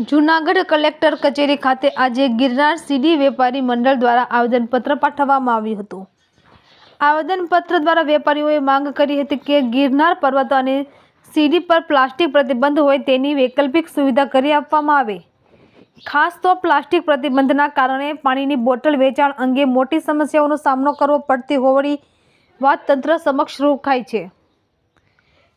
Junagadh collector કચેરી ખાતે આજે ગિરનાર સીડી વેપારી મંડળ દ્વારા આવેદનપત્ર પાઠવવામાં આવ્યું હતું. આવેદનપત્ર દ્વારા વેપારીઓએ માંગ કરી હતી કે ગિરનાર પર્વત અને સીડી પર પ્લાસ્ટિક પ્રતિબંધ હોય તેની વૈકલ્પિક સુવિધા કરી આપવામાં આવે. ખાસ તો પ્લાસ્ટિક પ્રતિબંધના કારણે પાણીની બોટલ વેચાણ અંગે મોટી સમસ્યાઓનો સામનો કરવો પડતી હોવાની વાત તંત્ર સમક્ષ રોખાય છે.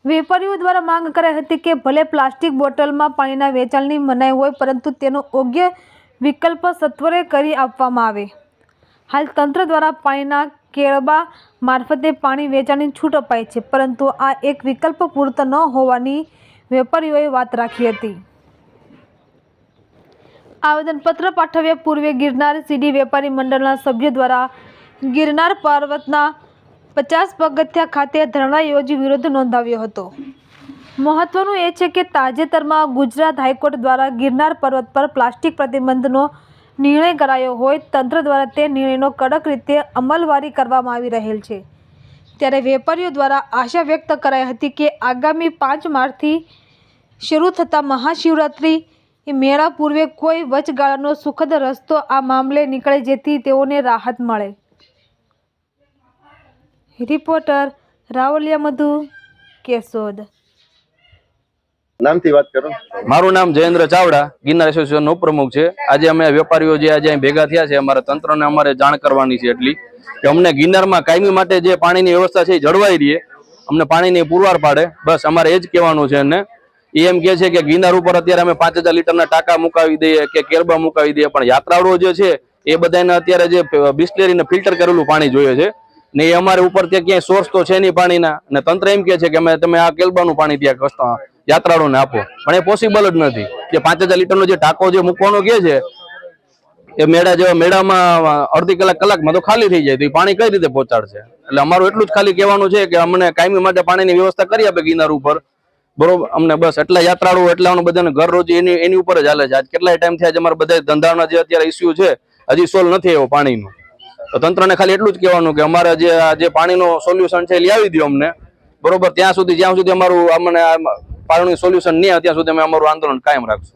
વેપારીઓ દ્વારા માંગ કરાઈ હતી કે ભલે પ્લાસ્ટિક બોટલમાં પાણીના વેચાણની મનાઈ હોય, પરંતુ તેનો યોગ્ય વિકલ્પ સત્વરે કરી આપવામાં આવે. હાલ તંત્ર દ્વારા પાણીના કેળબા મારફતે પાણી વેચાણની છૂટ અપાઈ છે, પરંતુ આ એક વિકલ્પ પૂરતો ન હોવાની વેપારીઓએ વાત રાખી હતી. આવેદનપત્ર પાઠવ્યા પૂર્વે ગિરનાર સીડી વેપારી મંડળના સભ્યો દ્વારા ગિરનાર પર્વતના પચાસ પગથિયા ખાતે ધરણા યોજી વિરોધ નોંધાવ્યો હતો. મહત્વનું એ છે કે તાજેતરમાં ગુજરાત હાઈકોર્ટ દ્વારા ગિરનાર પર્વત પર પ્લાસ્ટિક પ્રતિબંધનો નિર્ણય કરાયો હોય તંત્ર દ્વારા તે નિર્ણયનો કડક રીતે અમલવારી કરવામાં આવી રહેલ છે. ત્યારે વેપારીઓ દ્વારા આશા વ્યક્ત કરાઈ હતી કે આગામી પાંચ માર્ચથી શરૂ થતા મહાશિવરાત્રિ મેળા પૂર્વે કોઈ વચગાળાનો સુખદ રસ્તો આ મામલે નીકળે જેથી તેઓને રાહત મળે. રિપોર્ટર રાવલિયા મધુ કેશોદ. નામથી વાત કરો. મારું નામ જયેન્દ્ર ચાવડા ગિરનાર એસોસિએશનનો પ્રમુખ છે. આજે અમે વેપારીઓ જે આજે ભેગા થયા છે અમારા તંત્રને અમારે જાણ કરવાની છે એટલી કે અમને ગિરનારમાં કાયમી માટે જે પાણીની વ્યવસ્થા છે એ જળવાઈ રહીએ અમને પાણીની પુરવાર પાડે. બસ અમારે એ જ કહેવાનું છે એને એ એમ કહે છે કે ગિરનાર ઉપર અત્યારે અમે પાંચ હજાર લીટરના ટાંકા મુકાવી દઈએ કે કેરબા મુકાવી દઈએ. પણ યાત્રાળુઓ જે છે એ બધાને અત્યારે જે બિસ્લેરીને ફિલ્ટર કરેલું પાણી જોઈએ છે. ને એ અમારે ઉપર ત્યાં ક્યાંય સોર્સ તો છે નહીં પાણીના. અને તંત્ર એમ કહે છે કે અમે તમે આ કેલબાનું પાણી ત્યાં યાત્રાળુઓને આપો. પણ એ પોસિબલ જ નથી કે પાંચ હજાર લીટરનો જે ટાંકો જે મૂકવાનો કહે છે, એ મેળા જેવા મેળામાં અડધી કલાક કલાકમાં તો ખાલી થઈ જાય તો એ પાણી કઈ રીતે પહોંચાડશે? એટલે અમારું એટલું જ ખાલી કહેવાનું છે કે અમને કાયમી માટે પાણીની વ્યવસ્થા કરી આપે ગિનાર ઉપર. બરોબર? અમને બસ એટલા યાત્રાળુઓ એટલા બધાને ઘર રોજ એની એની ઉપર જ હાલે છે. આજ કેટલાય ટાઈમ થયા છે, અમારા બધા ધંધાના જે અત્યારે ઇસ્યુ છે, હજી સોલ્વ નથી આવ્યો પાણીનું. તો તંત્રને ખાલી એટલું જ કહેવાનું કે અમારે જે જે પાણીનો સોલ્યુશન છે એ લાવી દો અમને. બરોબર? ત્યાં સુધી, જ્યાં સુધી અમારું અમને પાણીનું સોલ્યુશન નહીં ત્યાં સુધી અમે અમારું આંદોલન કાયમ રાખશું.